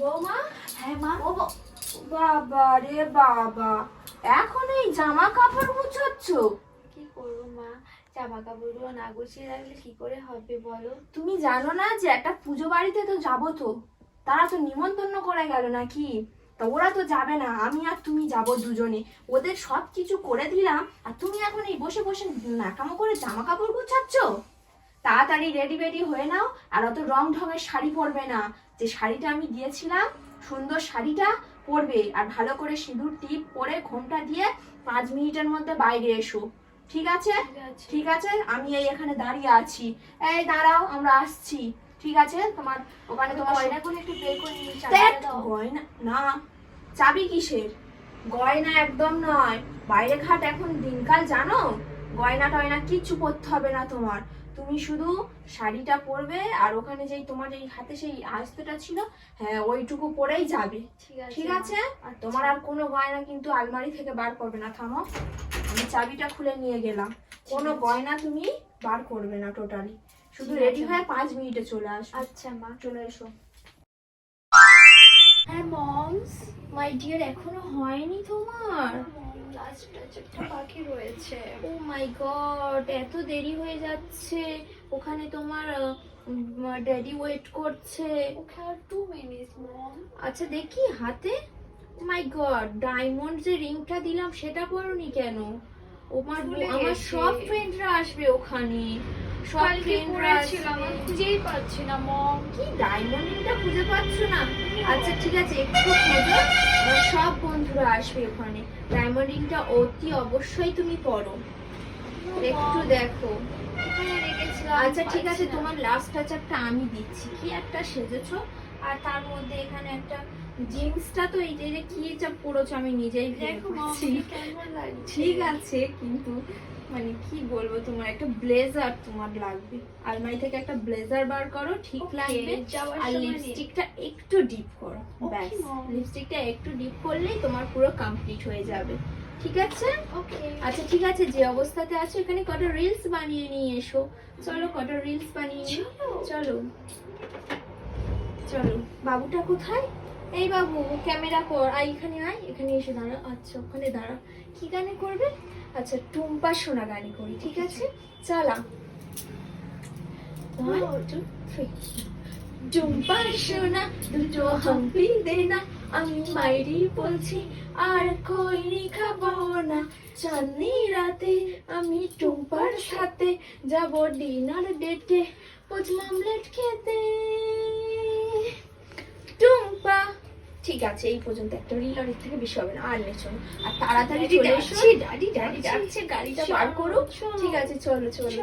বৌমা? হ্যাঁ মা? ও বাবা রে বাবা এখন এই জামা কাপড় গুছোচ্ছ কি করব মা? জামা কাপড়গুলো না গুছিয়ে রাখলে কি করে হবে বলো? তুমি জানো না যে একটা পুজো বাড়িতে তো যাব তো। তারা তো নিমন্ত্রণ করে গেল নাকি? তা ওরা তো যাবে না আমি আর তুমি যাব দুজনে। ওদের সব কিছু করে দিলাম আর তুমি এখন এই বসে বসে নাকামো করে জামা কাপড় গুছাচ্ছ? তাড়াতাড়ি রেডি বেডি হয়ে নাও আর অত রং ঢঙের শাড়ি পরবে না। যে শাড়িটা আমি দিয়েছিলাম সুন্দর শাড়িটা পরবে। আর ভালো করে সিঁদুর টিপ পরে ঘোমটা দিয়ে পাঁচ মিনিটের মধ্যে বাইরে এসো। ঠিক আছে? ঠিক আছে। আমি এই এখানে দাঁড়িয়ে আছি। এই দাঁড়াও আমরা আসছি। ঠিক আছে? তোমার ওখানে তোমার গয়না করে একটু বের করে নিয়ে গয়না না চাবি কিসের? গয়না একদম নয়। বাইরে ঘাট এখন দিনকাল জানো? গয়না টয়না কিচ্ছু পরতে হবে না তোমার। তুমি শুধু শাড়িটা পরবে আর ওখানে যেই তোমার এই হাতে সেই আস্তেটা ছিল হ্যাঁ ওইটুকু পরেই যাবে। ঠিক আছে। আছে? আচ্ছা। তোমার আর কোনো গয়না কিন্তু আলমারি থেকে বার করবে না থামো। আমি চাবিটা খুলে নিয়ে গেলাম। কোনো গয়না তুমি বার করবে না টোটালি শুধু রেডি হয়ে পাঁচ মিনিটে চলে আসো আচ্ছা মা। চলে এসো। হ্যাঁ মমস মাই ডিয়ার এখনও হয়নি তোমার। লাস্ট টাচ একটা রয়েছে। ও মাই গড এত দেরি হয়ে যাচ্ছে। ওখানে তোমার ড্যাডি ওয়েট করছে। ওকে আর টু মিনিটস মম আচ্ছা দেখি হাতে। মাই গড ডায়মন্ড যে রিংটা দিলাম সেটা পরনি কেন? আমার আমার। সব ফ্রেন্ডরা আসবে ওখানে। সব কালকে ফ্রেন্ডরা পড়েছিলাম আসবে। আমি খুঁজেই পাচ্ছি না মম কি ডায়মন্ড রিংটা খুঁজে পাচ্ছ না? আচ্ছা ঠিক আছে একটু খোঁজো। সব বন্ধুরা আসবে ওখানে। ডায়মন্ড রিংটা অতি অবশ্যই তুমি পরো। একটু দেখো। আচ্ছা ঠিক আছে তোমার লাস্ট টাচারটা আমি দিচ্ছি। কি একটা সেজেছো? আর তার মধ্যে এখানে একটা জিন্সটা তো এই যে কি এটা পড়েছো আমি নিজেই দেখো ঠিক আছে কিন্তু মানে কি বলব তোমার একটা ব্লেজার তোমার লাগবে। আলমারি থেকে একটা ব্লেজার বার করো ঠিক লাগবে। আর লিপস্টিকটা একটু ডিপ করো ব্যাস। লিপস্টিকটা একটু ডিপ করলেই তোমার পুরো কমপ্লিট হয়ে যাবে। ঠিক আছে? ওকে আচ্ছা ঠিক আছে যে অবস্থাতে আছো এখানে কটা রিলস বানিয়ে নিয়ে এসো। চলো কটা রিলস বানিয়ে চলো। চলো বাবুটা কোথায়? এই বাবু ক্যামেরা কর। আয় এখানে আয় এখানে এসে দাঁড়া। আচ্ছা ওখানে দাঁড়া। কি গানে করবে? আচ্ছা টুম্পা সোনা গানে করি ঠিক আছে? চালা. টুম্পা সোনা দুটো হাম্পি দে না। আমি মাইরি বলছি আর খৈনি খাব না। চাঁদনি রাতে আমি টুম্পার সাথে যাব ডিনার ডেটে। পোচ মামলেট খেতে। ঠিক আছে এই পর্যন্ত একটা রিল আর এর থেকে বেশি হবে না। আর নেছো না। আর তাড়াতাড়ি চলে এসো। ডাডি ডাডি যাচ্ছে গাড়িটা করো। ঠিক আছে চলো চলো।